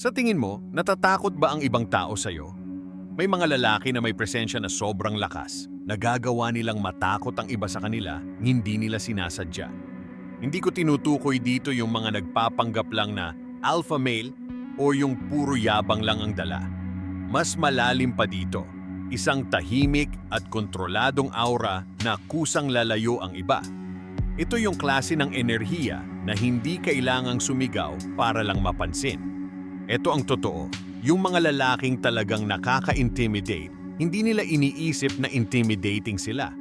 Sa tingin mo, natatakot ba ang ibang tao sa'yo? May mga lalaki na may presensya na sobrang lakas, nagagawa nilang matakot ang iba sa kanila, hindi nila sinasadya. Hindi ko tinutukoy dito yung mga nagpapanggap lang na alpha male o yung puro yabang lang ang dala. Mas malalim pa dito, isang tahimik at kontroladong aura na kusang lalayo ang iba. Ito yung klase ng enerhiya na hindi kailangang sumigaw para lang mapansin. Ito ang totoo, yung mga lalaking talagang nakaka-intimidate, hindi nila iniisip na intimidating sila.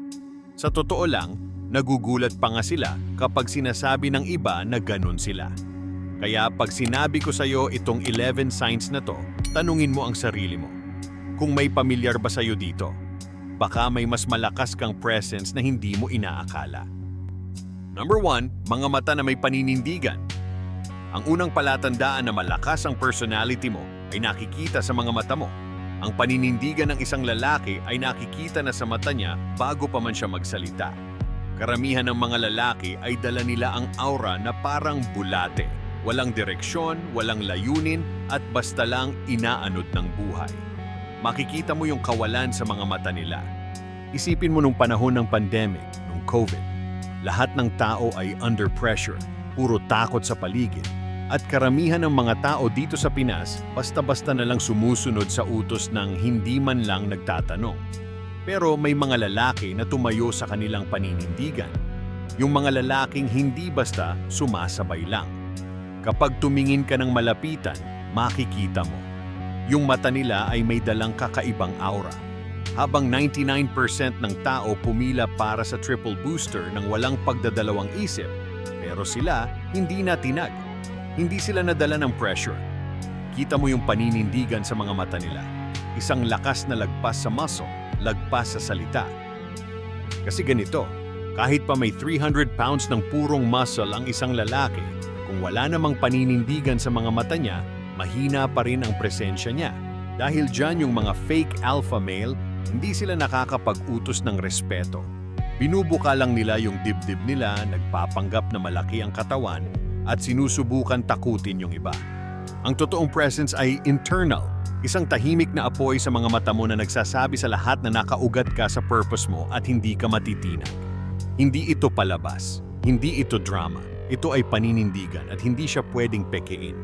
Sa totoo lang, nagugulat pa nga sila kapag sinasabi ng iba na ganun sila. Kaya pag sinabi ko sa'yo itong 11 signs na to, tanungin mo ang sarili mo. Kung may pamilyar ba sa'yo dito, baka may mas malakas kang presence na hindi mo inaakala. Number 1, mga mata na may paninindigan. Ang unang palatandaan na malakas ang personality mo ay nakikita sa mga mata mo. Ang paninindigan ng isang lalaki ay nakikita na sa mata niya bago pa man siya magsalita. Karamihan ng mga lalaki ay dala nila ang aura na parang bulate. Walang direksyon, walang layunin, at basta lang inaanod ng buhay. Makikita mo yung kawalan sa mga mata nila. Isipin mo nung panahon ng pandemic, nung COVID. Lahat ng tao ay under pressure, puro takot sa paligid. At karamihan ng mga tao dito sa Pinas, basta-basta na lang sumusunod sa utos ng hindi man lang nagtatanong. Pero may mga lalaki na tumayo sa kanilang paninindigan. Yung mga lalaking hindi basta sumasabay lang. Kapag tumingin ka ng malapitan, makikita mo. Yung mata nila ay may dalang kakaibang aura. Habang 99% ng tao pumila para sa triple booster ng walang pagdadalawang isip, pero sila hindi na tinag. Hindi sila nadala ng pressure. Kita mo yung paninindigan sa mga mata nila. Isang lakas na lagpas sa muscle, lagpas sa salita. Kasi ganito, kahit pa may 300 pounds ng purong muscle ang isang lalaki, kung wala namang paninindigan sa mga mata niya, mahina pa rin ang presensya niya. Dahil dyan yung mga fake alpha male, hindi sila nakakapag-utos ng respeto. Binubuka lang nila yung dibdib nila, nagpapanggap na malaki ang katawan, at sinusubukan takutin yung iba. Ang totoong presence ay internal, isang tahimik na apoy sa mga mata mo na nagsasabi sa lahat na nakaugat ka sa purpose mo at hindi ka matitinag. Hindi ito palabas, hindi ito drama, ito ay paninindigan at hindi siya pwedeng pekein.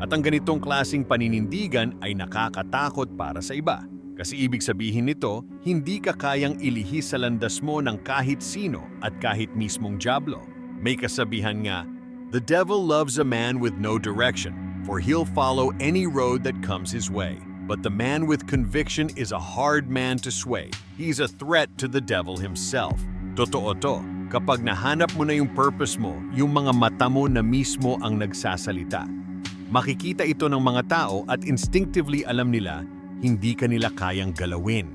At ang ganitong klasing paninindigan ay nakakatakot para sa iba. Kasi ibig sabihin nito, hindi ka kayang ilihis sa landas mo ng kahit sino at kahit mismong jablo. May kasabihan nga, The devil loves a man with no direction, for he'll follow any road that comes his way. But the man with conviction is a hard man to sway. He's a threat to the devil himself. Totoo to, kapag nahanap mo na yung purpose mo, yung mga mata mo na mismo ang nagsasalita. Makikita ito ng mga tao at instinctively alam nila, hindi ka nila kayang galawin.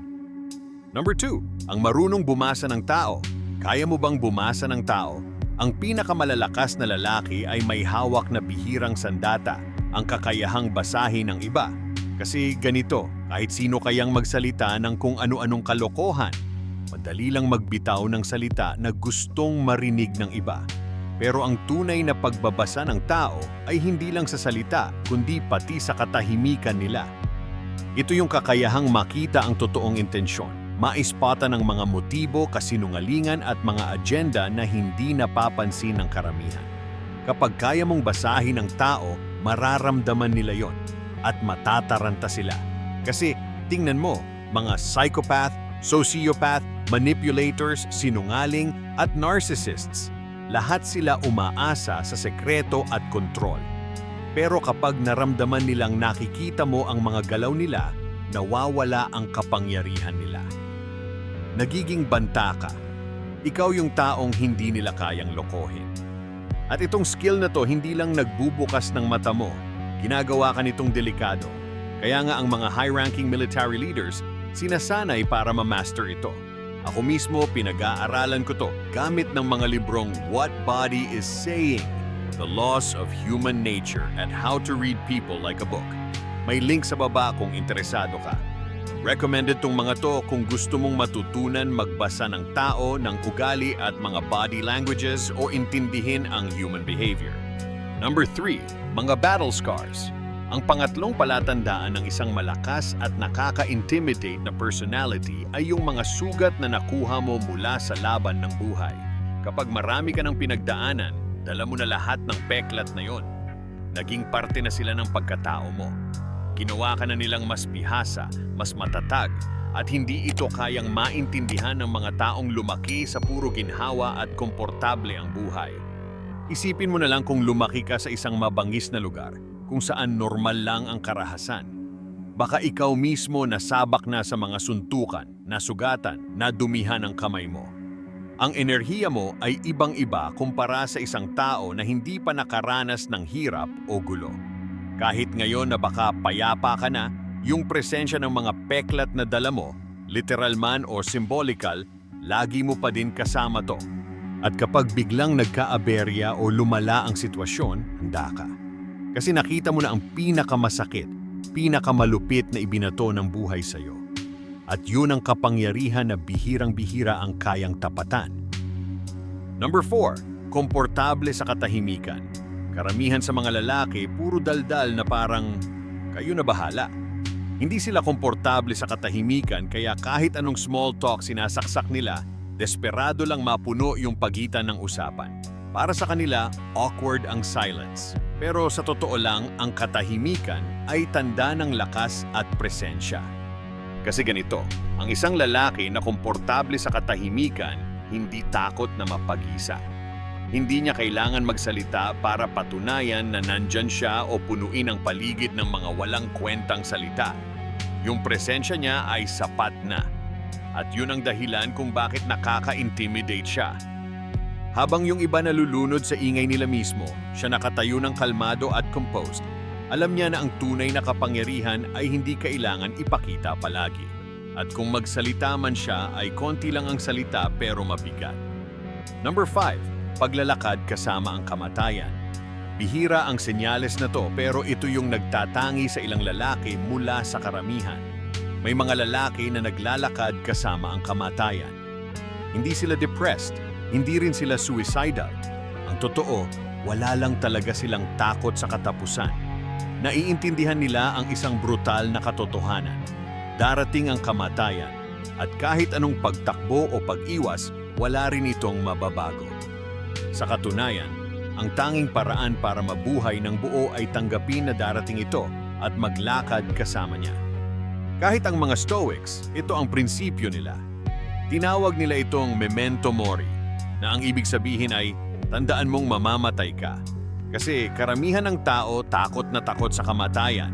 Number 2, ang marunong bumasa ng tao. Kaya mo bang bumasa ng tao? Ang pinakamalalakas na lalaki ay may hawak na bihirang sandata, ang kakayahang basahin ng iba. Kasi ganito, kahit sino kayang magsalita ng kung ano-anong kalokohan, madali lang magbitaw ng salita na gustong marinig ng iba. Pero ang tunay na pagbabasa ng tao ay hindi lang sa salita, kundi pati sa katahimikan nila. Ito yung kakayahang makita ang totoong intensyon, maispatan ng mga motibo, kasinungalingan at mga agenda na hindi napapansin ng karamihan. Kapag kaya mong basahin ng tao, mararamdaman nila yon at matataranta sila. Kasi tingnan mo, mga psychopath, sociopath, manipulators, sinungaling at narcissists, lahat sila umaasa sa sekreto at kontrol. Pero kapag naramdaman nilang nakikita mo ang mga galaw nila, nawawala ang kapangyarihan nila. Nagiging banta ka. Ikaw yung taong hindi nila kayang lokohin. At itong skill na to hindi lang nagbubukas ng mata mo, ginagawa ka nitong delikado. Kaya nga ang mga high-ranking military leaders sinasanay para ma-master ito. Ako mismo pinag-aaralan ko to gamit ng mga librong What Body is Saying, The Loss of Human Nature and How to Read People Like a Book. May link sa baba kung interesado ka. Recommended tong mga to kung gusto mong matutunan magbasa ng tao, ng ugali at mga body languages o intindihin ang human behavior. Number 3, mga battle scars. Ang pangatlong palatandaan ng isang malakas at nakaka-intimidate na personality ay yung mga sugat na nakuha mo mula sa laban ng buhay. Kapag marami ka ng pinagdaanan, dala mo na lahat ng peklat na yon. Naging parte na sila ng pagkatao mo. Ginawa ka na nilang mas bihasa, mas matatag, at hindi ito kayang maintindihan ng mga taong lumaki sa puro ginhawa at komportable ang buhay. Isipin mo na lang kung lumaki ka sa isang mabangis na lugar kung saan normal lang ang karahasan. Baka ikaw mismo nasabak na sa mga suntukan, nasugatan, nadumihan ang kamay mo. Ang enerhiya mo ay ibang-iba kumpara sa isang tao na hindi pa nakaranas ng hirap o gulo. Kahit ngayon na baka payapa ka na, yung presensya ng mga peklat na dala mo, literal man o symbolical, lagi mo pa din kasama to. At kapag biglang nagka-aberya o lumala ang sitwasyon, handa ka. Kasi nakita mo na ang pinakamasakit, pinakamalupit na ibinato ng buhay sa'yo. At yun ang kapangyarihan na bihirang-bihira ang kayang tapatan. Number 4. Komportable sa katahimikan. Karamihan sa mga lalaki, puro daldal na parang, kayo na bahala. Hindi sila komportable sa katahimikan kaya kahit anong small talk sinasaksak nila, desperado lang mapuno yung pagitan ng usapan. Para sa kanila, awkward ang silence. Pero sa totoo lang, ang katahimikan ay tanda ng lakas at presensya. Kasi ganito, ang isang lalaki na komportable sa katahimikan, hindi takot na mapag-isa. Hindi niya kailangan magsalita para patunayan na nandyan siya o punuin ang paligid ng mga walang kwentang salita. Yung presensya niya ay sapat na. At yun ang dahilan kung bakit nakaka-intimidate siya. Habang yung iba nalulunod sa ingay nila mismo, siya nakatayo ng kalmado at composed. Alam niya na ang tunay na kapangyarihan ay hindi kailangan ipakita palagi. At kung magsalita man siya ay konti lang ang salita pero mabigat. Number 5. Paglalakad kasama ang kamatayan. Bihira ang senyales na to pero ito yung nagtatangi sa ilang lalaki mula sa karamihan. May mga lalaki na naglalakad kasama ang kamatayan. Hindi sila depressed, hindi rin sila suicidal. Ang totoo, wala lang talaga silang takot sa katapusan. Naiintindihan nila ang isang brutal na katotohanan. Darating ang kamatayan at kahit anong pagtakbo o pag-iwas, wala rin itong mababago. Sa katunayan, ang tanging paraan para mabuhay ng buo ay tanggapin na darating ito at maglakad kasama niya. Kahit ang mga Stoics, ito ang prinsipyo nila. Tinawag nila itong memento mori, na ang ibig sabihin ay tandaan mong mamamatay ka. Kasi karamihan ng tao takot na takot sa kamatayan.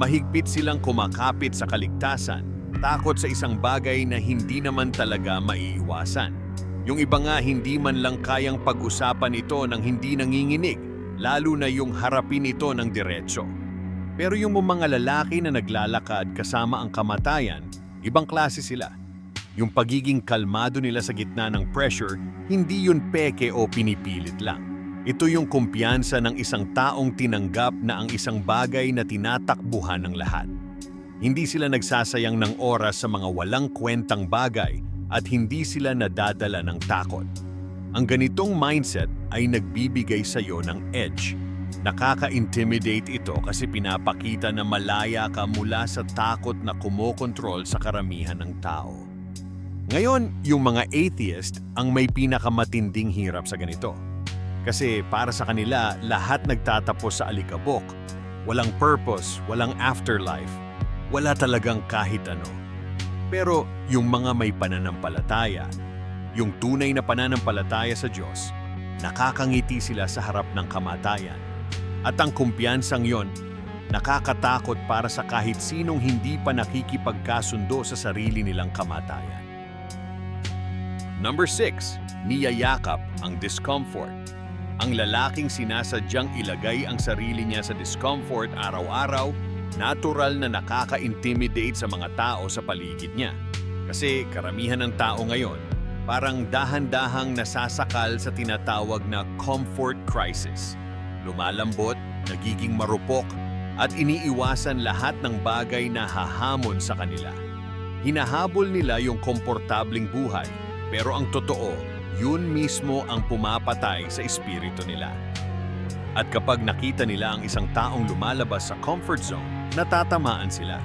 Mahigpit silang kumakapit sa kaligtasan, takot sa isang bagay na hindi naman talaga maiiwasan. Yung iba nga hindi man lang kayang pag-usapan ito ng hindi nanginginig, lalo na yung harapin ito ng diretsyo. Pero yung mga lalaki na naglalakad kasama ang kamatayan, ibang klase sila. Yung pagiging kalmado nila sa gitna ng pressure, hindi yun peke o pinipilit lang. Ito yung kumpiyansa ng isang taong tinanggap na ang isang bagay na tinatakbuhan ng lahat. Hindi sila nagsasayang ng oras sa mga walang kwentang bagay at hindi sila nadadala ng takot. Ang ganitong mindset ay nagbibigay sa iyo ng edge. Nakaka-intimidate ito kasi pinapakita na malaya ka mula sa takot na kumokontrol sa karamihan ng tao. Ngayon, yung mga atheist ang may pinakamatinding hirap sa ganito. Kasi para sa kanila, lahat nagtatapos sa alikabok. Walang purpose, walang afterlife, wala talagang kahit ano. Pero yung mga may pananampalataya, yung tunay na pananampalataya sa Diyos, nakakangiti sila sa harap ng kamatayan. At ang kumpiyansang yon, nakakatakot para sa kahit sinong hindi pa nakikipagkasundo sa sarili nilang kamatayan. Number 6. Niyayakap ang discomfort. Ang lalaking sinasadyang ilagay ang sarili niya sa discomfort araw-araw, natural na nakaka-intimidate sa mga tao sa paligid niya. Kasi karamihan ng tao ngayon, parang dahan-dahang nasasakal sa tinatawag na comfort crisis. Lumalambot, nagiging marupok, at iniiwasan lahat ng bagay na hahamon sa kanila. Hinahabol nila yung komportabling buhay, pero ang totoo, yun mismo ang pumapatay sa espiritu nila. At kapag nakita nila ang isang taong lumalabas sa comfort zone, natatamaan sila.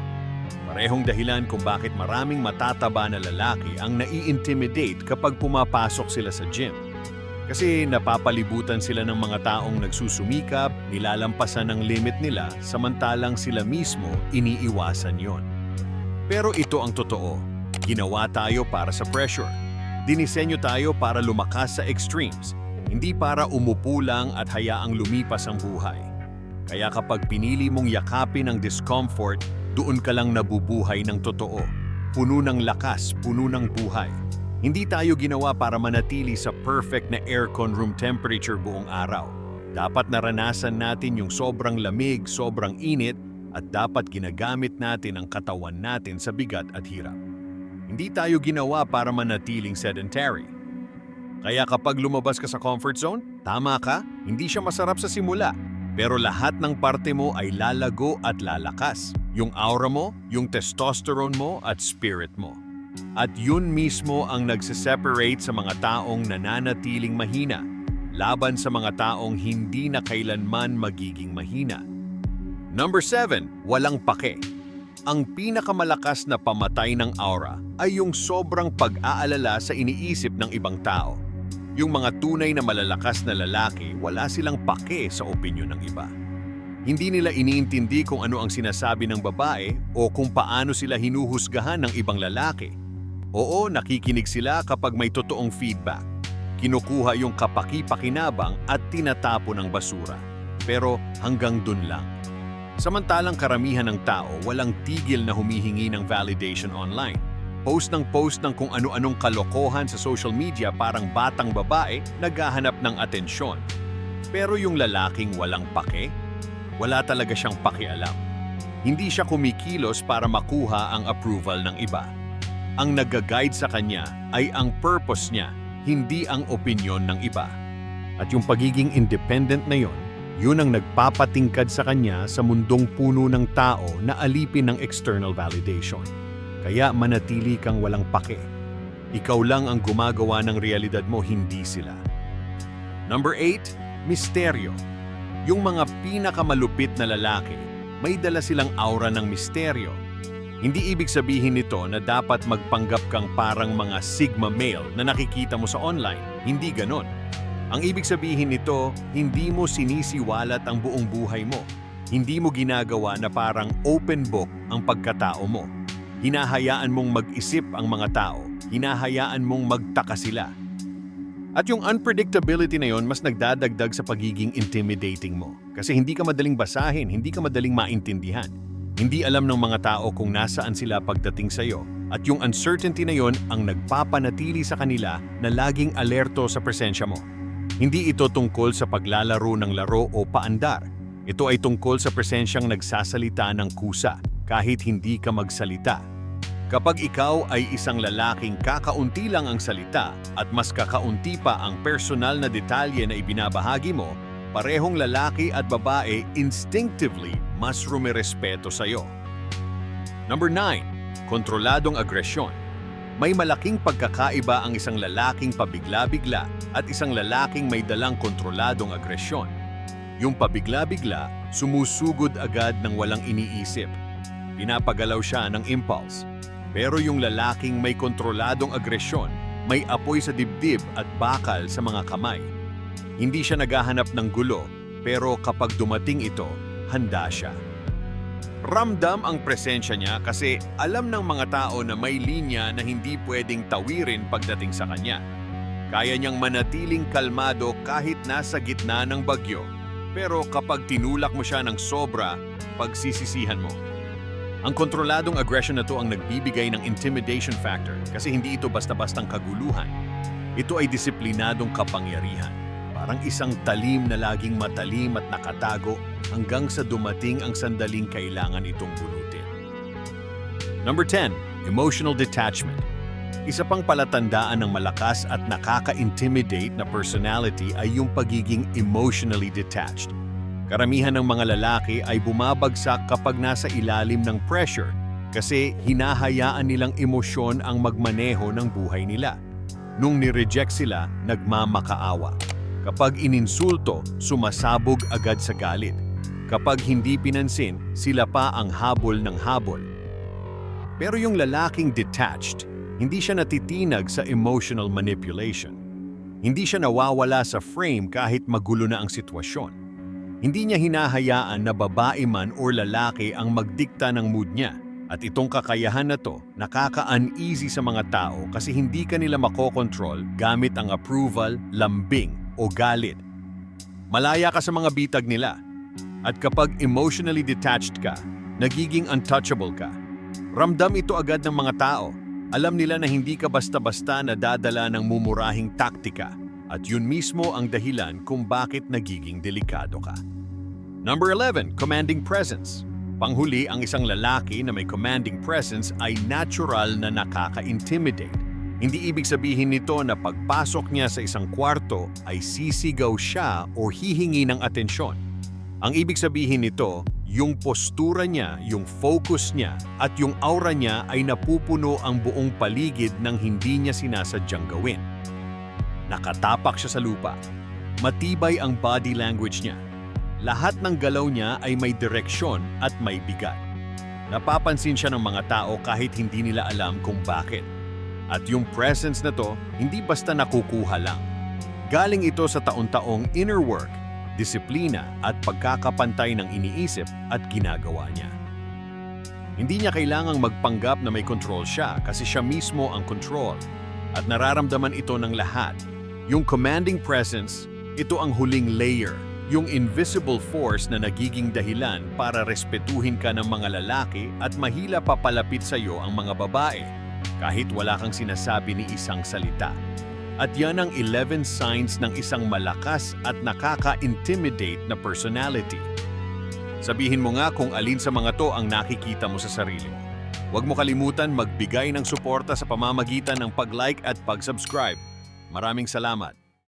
Parehong dahilan kung bakit maraming matataba na lalaki ang nai-intimidate kapag pumapasok sila sa gym. Kasi napapalibutan sila ng mga taong nagsusumikap, nilalampasan ang limit nila, samantalang sila mismo iniiwasan yon. Pero ito ang totoo. Ginawa tayo para sa pressure. Dinisenyo tayo para lumakas sa extremes, hindi para umupo lang at hayaang lumipas ang buhay. Kaya kapag pinili mong yakapin ang discomfort, doon ka lang nabubuhay ng totoo. Puno ng lakas, puno ng buhay. Hindi tayo ginawa para manatili sa perfect na aircon room temperature buong araw. Dapat naranasan natin yung sobrang lamig, sobrang init, at dapat ginagamit natin ang katawan natin sa bigat at hirap. Hindi tayo ginawa para manatiling sedentary. Kaya kapag lumabas ka sa comfort zone, tama ka, hindi siya masarap sa simula. Pero lahat ng parte mo ay lalago at lalakas. Yung aura mo, yung testosterone mo at spirit mo. At yun mismo ang nagsiseparate sa mga taong nananatiling mahina laban sa mga taong hindi na kailanman magiging mahina. Number 7, walang pake. Ang pinakamalakas na pamatay ng aura ay yung sobrang pag-aalala sa iniisip ng ibang tao. Yung mga tunay na malalakas na lalaki, wala silang pake sa opinyon ng iba. Hindi nila iniintindi kung ano ang sinasabi ng babae o kung paano sila hinuhusgahan ng ibang lalaki. Oo, nakikinig sila kapag may totoong feedback. Kinukuha yung kapaki-pakinabang at tinatapo ng basura. Pero hanggang dun lang. Samantalang karamihan ng tao walang tigil na humihingi ng validation online. Post ng post ng kung ano-anong kalokohan sa social media parang batang babae naghahanap ng atensyon. Pero yung lalaking walang pake, wala talaga siyang pakialam. Hindi siya kumikilos para makuha ang approval ng iba. Ang nag-guide sa kanya ay ang purpose niya, hindi ang opinyon ng iba. At yung pagiging independent na yon, yun ang nagpapatingkad sa kanya sa mundong puno ng tao na alipin ng external validation. Kaya manatili kang walang pake. Ikaw lang ang gumagawa ng realidad mo, hindi sila. Number 8, misteryo. Yung mga pinakamalupit na lalaki, may dala silang aura ng misteryo. Hindi ibig sabihin nito na dapat magpanggap kang parang mga sigma male na nakikita mo sa online. Hindi ganon. Ang ibig sabihin nito, hindi mo sinisiwalat ang buong buhay mo. Hindi mo ginagawa na parang open book ang pagkatao mo. Hinahayaan mong mag-isip ang mga tao. Hinahayaan mong magtaka sila. At yung unpredictability na yon mas nagdadagdag sa pagiging intimidating mo. Kasi hindi ka madaling basahin, hindi ka madaling maintindihan. Hindi alam ng mga tao kung nasaan sila pagdating sa iyo. At yung uncertainty na yon ang nagpapanatili sa kanila na laging alerto sa presensya mo. Hindi ito tungkol sa paglalaro ng laro o paandar. Ito ay tungkol sa presensyang nagsasalita ng kusa kahit hindi ka magsalita. Kapag ikaw ay isang lalaking kakaunti lang ang salita at mas kakaunti pa ang personal na detalye na ibinabahagi mo, parehong lalaki at babae instinctively mas rumirespeto sa iyo. Number 9. Kontroladong agresyon. May malaking pagkakaiba ang isang lalaking pabigla-bigla at isang lalaking may dalang kontroladong agresyon. Yung pabigla-bigla, sumusugod agad ng walang iniisip. Pinapagalaw siya ng impulse. Pero yung lalaking may kontroladong agresyon, may apoy sa dibdib at bakal sa mga kamay. Hindi siya naghahanap ng gulo, pero kapag dumating ito, handa siya. Ramdam ang presensya niya kasi alam ng mga tao na may linya na hindi pwedeng tawirin pagdating sa kanya. Kaya niyang manatiling kalmado kahit nasa gitna ng bagyo. Pero kapag tinulak mo siya ng sobra, pagsisisihan mo. Ang kontroladong aggression na to ang nagbibigay ng intimidation factor kasi hindi ito basta-bastang kaguluhan. Ito ay disiplinadong kapangyarihan. Parang isang talim na laging matalim at nakatago hanggang sa dumating ang sandaling kailangan itong bulutin. Number 10, emotional detachment. Isa pang palatandaan ng malakas at nakaka-intimidate na personality ay yung pagiging emotionally detached. Karamihan ng mga lalaki ay bumabagsak kapag nasa ilalim ng pressure kasi hinahayaan nilang emosyon ang magmaneho ng buhay nila. Nung nireject sila, nagmamakaawa. Kapag ininsulto, sumasabog agad sa galit. Kapag hindi pinansin, sila pa ang habol ng habol. Pero yung lalaking detached, hindi siya natitinag sa emotional manipulation. Hindi siya nawawala sa frame kahit magulo na ang sitwasyon. Hindi niya hinahayaan na babae man o lalaki ang magdikta ng mood niya. At itong kakayahan na to, nakaka-uneasy sa mga tao kasi hindi ka nila makokontrol gamit ang approval, lambing o galit. Malaya ka sa mga bitag nila. At kapag emotionally detached ka, nagiging untouchable ka. Ramdam ito agad ng mga tao. Alam nila na hindi ka basta-basta nadadala ng mumurahing taktika at yun mismo ang dahilan kung bakit nagiging delikado ka. Number 11, commanding presence. Panghuli, ang isang lalaki na may commanding presence ay natural na nakaka-intimidate. Hindi ibig sabihin nito na pagpasok niya sa isang kwarto ay sisigaw siya o hihingi ng atensyon. Ang ibig sabihin nito, yung postura niya, yung focus niya, at yung aura niya ay napupuno ang buong paligid ng hindi niya sinasadyang gawin. Nakatapak siya sa lupa. Matibay ang body language niya. Lahat ng galaw niya ay may direksyon at may bigat. Napapansin siya ng mga tao kahit hindi nila alam kung bakit. At yung presence na to, hindi basta nakukuha lang. Galing ito sa taon-taong inner work, disiplina at pagkakapantay ng iniisip at ginagawa niya. Hindi niya kailangang magpanggap na may control siya kasi siya mismo ang control. At nararamdaman ito ng lahat. Yung commanding presence, ito ang huling layer, yung invisible force na nagiging dahilan para respetuhin ka ng mga lalaki at mahila papalapit sa iyo ang mga babae, kahit wala kang sinasabi ni isang salita. At yan ang 11 signs ng isang malakas at nakaka-intimidate na personality. Sabihin mo nga kung alin sa mga to ang nakikita mo sa sarili mo. Huwag mo kalimutan magbigay ng suporta sa pamamagitan ng pag-like at pag-subscribe. Maraming salamat.